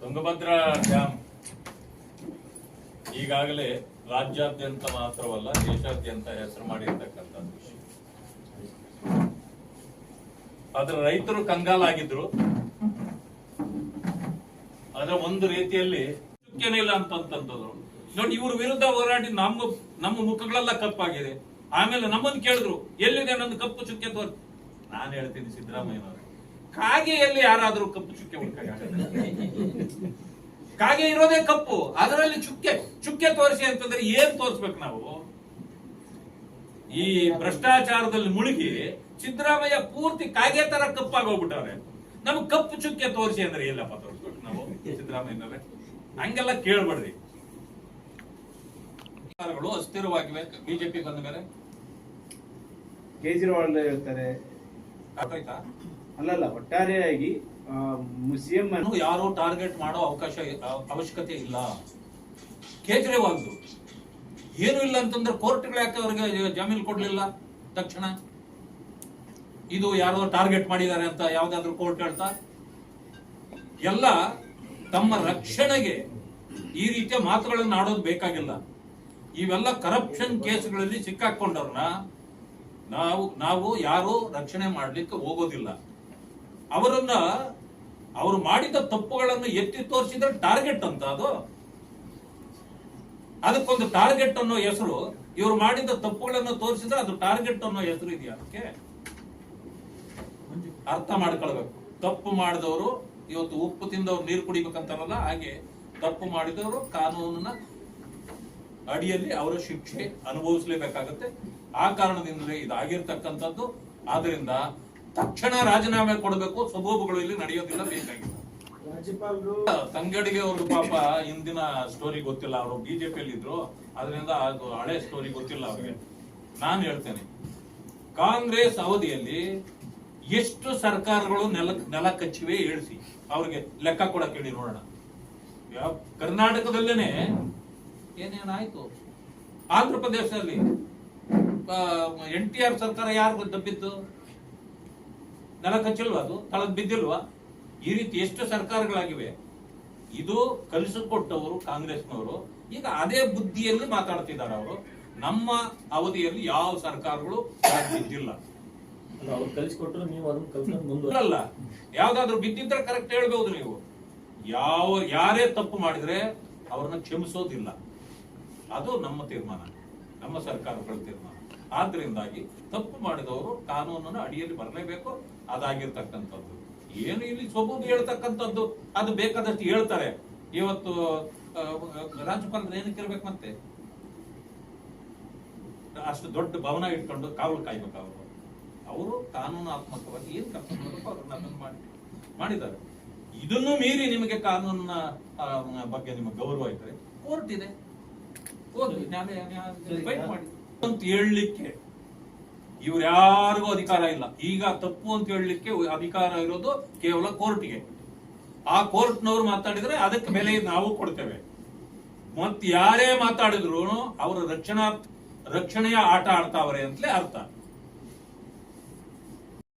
Tungabhadra dam ಈಗಾಗಲೇ ರಾಜ್ಯಾದ್ಯಂತ ಮಾತ್ರವಲ್ಲ ದೇಶಾದ್ಯಂತ ಹೆಸರು ಮಾಡಿರ್ತಕ್ಕಂಥ ವಿಷಯ ಅದರ ರೈತರು ಕಂಗಾಲಾಗಿದ್ರು. ಅದರ ಒಂದು ರೀತಿಯಲ್ಲಿ ಚುಕ್ಕೆನಿಲ್ಲ ಅಂತಂತಂದ್ರು ನೋಡಿ, ಇವ್ರ ವಿರುದ್ಧ ಹೋರಾಡಿ ನಮ್ಮ ನಮ್ಮ ಮುಖಗಳೆಲ್ಲ ಕಪ್ಪಾಗಿದೆ. ಆಮೇಲೆ ನಮ್ಮನ್ನು ಕೇಳಿದ್ರು, ಎಲ್ಲಿದೆ ನನ್ನ ಕಪ್ಪು ಚುಕ್ಕೆ ತೋರ್? ನಾನು ಹೇಳ್ತೀನಿ ಸಿದ್ದರಾಮಯ್ಯನವರು. ಕಾಗೆಯಲ್ಲಿ ಯಾರಾದರೂ ಕಪ್ಪು ಚುಕ್ಕೆ ಹುಡುಕಾಗ. ಕಾಗೆ ಇರೋದೇ ಕಪ್ಪು ಅದರಲ್ಲಿ ಚುಕ್ಕೆ ಚುಕ್ಕೆ ತೋರಿಸಿ ಅಂತಂದ್ರೆ ಏನ್ ತೋರಿಸ್ಬೇಕು ನಾವು? ಈ ಭ್ರಷ್ಟಾಚಾರದಲ್ಲಿ ಮುಳುಗಿ ಸಿದ್ದರಾಮಯ್ಯ ಪೂರ್ತಿ ಕಾಗೆ ತರ ಕಪ್ಪಾಗೋಗ್ಬಿಟ್ಟವ್ರೆ ನಮ್ಗೆ ಕಪ್ಪು ಚುಕ್ಕೆ ತೋರಿಸಿ ಅಂದ್ರೆ ಎಲ್ಲಪ್ಪ ತೋರಿಸ್ಬೇಕು ನಾವು ಸಿದ್ದರಾಮಯ್ಯನವ್ರೆ? ಹಂಗೆಲ್ಲ ಕೇಳ್ಬೇಡ್ರಿ. ಅಸ್ಥಿರವಾಗಿವೆ ಬಿಜೆಪಿ ಬಂದ ಮೇಲೆ. ಕೇಜ್ರಿವಾಲ್ ಹೇಳ್ತಾರೆ. ಆಯ್ತಾ ಅಲ್ಲಲ್ಲ, ಒಟ್ಟಾರೆಯಾಗಿ ಮುಸ್ಲಿಂ ಯಾರು ಟಾರ್ಗೆಟ್ ಮಾಡೋ ಅವಕಾಶ, ಅವಶ್ಯಕತೆ ಇಲ್ಲ. ಕೇಜ್ರಿವಾಲ್ದು. ಏನು ಇಲ್ಲ ಅಂತಂದ್ರೆ ಕೋರ್ಟ್ಗಳು ಯಾಕೆ ಅವ್ರಿಗೆ ಜಾಮೀನು ಕೊಡ್ಲಿಲ್ಲ? ತಕ್ಷಣ. ಇದು ಯಾರೋ ಟಾರ್ಗೆಟ್ ಮಾಡಿದ್ದಾರೆ ಅಂತ ಯಾವ್ದಾದ್ರು ಕೋರ್ಟ್ ಹೇಳ್ತಾ? ಎಲ್ಲ ತಮ್ಮ ರಕ್ಷಣೆಗೆ ಈ ರೀತಿಯ ಮಾತುಗಳನ್ನು ಆಡೋದು ಬೇಕಾಗಿಲ್ಲ. ಇವೆಲ್ಲ ಕರಪ್ಷನ್ ಕೇಸ್ಗಳಲ್ಲಿ ಸಿಕ್ಕಾಕೊಂಡವ್ರನ್ನ ನಾವು ನಾವು ಯಾರು ರಕ್ಷಣೆ ಮಾಡ್ಲಿಕ್ಕೆ ಹೋಗೋದಿಲ್ಲ. ಅವರನ್ನ ಅವರು ಮಾಡಿದ ತಪ್ಪುಗಳನ್ನು ಎತ್ತಿ ತೋರಿಸಿದ್ರೆ ಟಾರ್ಗೆಟ್ ಅಂತ ಅದು. ಅದಕ್ಕೊಂದು ಟಾರ್ಗೆಟ್ ಅನ್ನೋ ಹೆಸರು, ಇವರು ಮಾಡಿದ ತಪ್ಪುಗಳನ್ನು ತೋರಿಸಿದ್ರೆ ಅದು ಟಾರ್ಗೆಟ್ ಅನ್ನೋ ಹೆಸರು ಇದೆಯಾ ಅದಕ್ಕೆ? ಅರ್ಥ ಮಾಡ್ಕೊಳ್ಬೇಕು. ತಪ್ಪು ಮಾಡಿದವರು, ಇವತ್ತು ಉಪ್ಪು ತಿಂದವ್ರು ನೀರು ಕುಡಿಬೇಕಂತಾರಲ್ಲ, ಹಾಗೆ ತಪ್ಪು ಮಾಡಿದವರು ಕಾನೂನಿನ ಅಡಿಯಲ್ಲಿ ಅವರ ಶಿಕ್ಷೆ ಅನುಭವಿಸಲೇಬೇಕಾಗತ್ತೆ. ಆ ಕಾರಣದಿಂದಲೇ ಇದಾಗಿರ್ತಕ್ಕಂಥದ್ದು. ಆದ್ರಿಂದ ತಕ್ಷಣ ರಾಜೀನಾಮೆ ಕೊಡಬೇಕು ಸಬೂಬುಗಳು ಇಲ್ಲಿ ನಡೆಯೋದಿಲ್ಲ ಬೇಕಾಗಿಲ್ಲ ರಾಜ್ಯಪಾಲರು ತಂಗಡಿಗೆ ಅವರು ಪಾಪ ಇಂದಿನ ಸ್ಟೋರಿ ಗೊತ್ತಿಲ್ಲ ಅವರು ಬಿಜೆಪಿಯಲ್ಲಿ ಇದ್ರು ಅದರಿಂದ ಅದು ಹಳೆ ಸ್ಟೋರಿ ಗೊತ್ತಿಲ್ಲ ಅವ್ರಿಗೆ. ನಾನು ಹೇಳ್ತೇನೆ ಕಾಂಗ್ರೆಸ್ ಅವಧಿಯಲ್ಲಿ ಎಷ್ಟು ಸರ್ಕಾರಗಳು ನೆಲ ನೆಲ ಕಚ್ಚಿವೆ ಹೇಳಿಸಿ ಅವ್ರಿಗೆ ಲೆಕ್ಕ ಕೊಡಕ್ಕೆ ಕೇಳಿ ನೋಡೋಣ. ಕರ್ನಾಟಕದಲ್ಲೇನೆ ಏನೇನಾಯ್ತು? ಆಂಧ್ರ ಪ್ರದೇಶದಲ್ಲಿ ಎನ್ ಟಿ ಆರ್ ಸರ್ಕಾರ ಯಾರು ದಬ್ಬಿತ್ತು ನೆಲ ಕಚ್ಚಿಲ್ವಾ ಅದು? ತಳದ್ ಬಿದ್ದಿಲ್ವಾ? ಈ ರೀತಿ ಎಷ್ಟು ಸರ್ಕಾರಗಳಾಗಿವೆ? ಇದು ಕಲಿಸಿಕೊಟ್ಟವರು ಕಾಂಗ್ರೆಸ್ನವರು. ಈಗ ಅದೇ ಬುದ್ಧಿಯಲ್ಲಿ ಮಾತಾಡ್ತಿದ್ದಾರೆ ಅವರು. ನಮ್ಮ ಅವಧಿಯಲ್ಲಿ ಯಾವ ಸರ್ಕಾರಗಳು ಬಿದ್ದಿಲ್ಲ. ಅಲ್ಲ, ಯಾವ್ದಾದ್ರು ಬಿದ್ದಿದ್ರೆ ಕರೆಕ್ಟ್ ಹೇಳ್ಬಹುದು ನೀವು. ಯಾವ ಯಾರೇ ತಪ್ಪು ಮಾಡಿದ್ರೆ ಅವ್ರನ್ನ ಕ್ಷಮಿಸೋದಿಲ್ಲ. ಅದು ನಮ್ಮ ತೀರ್ಮಾನ. ನಮ್ಮ ಸರ್ಕಾರಗಳ ತೀರ್ಮಾನ. ಆದ್ರಿಂದಾಗಿ ತಪ್ಪು ಮಾಡಿದವರು ಕಾನೂನನ್ನ ಅಡಿಯಲ್ಲಿ ಬರಲೇಬೇಕು. ಅದಾಗಿರ್ತಕ್ಕಂಥದ್ದು. ಏನು ಇಲ್ಲಿ ಸೊಬೂಬು ಹೇಳ್ತಕ್ಕಂಥದ್ದು? ಅದು ಬೇಕಾದಷ್ಟು ಹೇಳ್ತಾರೆ. ಇವತ್ತು ರಾಜ್ಯಪಾಲರು ಏನಕ್ಕೆ ಇರ್ಬೇಕು ಮತ್ತೆ? ಅಷ್ಟು ದೊಡ್ಡ ಭವನ ಇಟ್ಕೊಂಡು ಕಾವಲು ಕಾಯ್ಬೇಕು ಅವರು. ಅವರು ಕಾನೂನಾತ್ಮಕವಾಗಿ ಏನ್ ಕರ್ಕೊಂಡು ಅವ್ರನ್ನ ಅದನ್ನ ಮಾಡಿ ಮಾಡಿದ್ದಾರೆ. ಇದನ್ನು ಮೀರಿ ನಿಮಗೆ ಕಾನೂನಿನ ಬಗ್ಗೆ ನಿಮಗೆ ಗೌರವ ಇದ್ರೆ ಕೋರ್ಟ್ ಇದೆ. ಹೋಗಿ ನ್ಯಾಯ ನ್ಯಾಯ- fight ಮಾಡಿ. ಅಂತ ಹೇಳಲಿಕ್ಕೆ ಇವ್ರು ಯಾರಿಗೂ ಅಧಿಕಾರ ಇಲ್ಲ. ಈಗ ತಪ್ಪು ಅಂತ ಹೇಳಲಿಕ್ಕೆ ಅಧಿಕಾರ ಇರೋದು ಕೇವಲ ಕೋರ್ಟ್ಗೆ. ಆ ಕೋರ್ಟ್ನವ್ರು ಮಾತಾಡಿದ್ರೆ ಅದಕ್ಕೆ ಬೆಲೆ ನಾವು ಕೊಡ್ತೇವೆ. ಮತ್ತೆ ಯಾರೇ ಮಾತಾಡಿದ್ರು ಅವರ ರಕ್ಷಣಾ ರಕ್ಷಣೆಯ ಆಟ ಆಡ್ತಾವ್ರೆ ಅಂತಲೇ ಅರ್ಥ.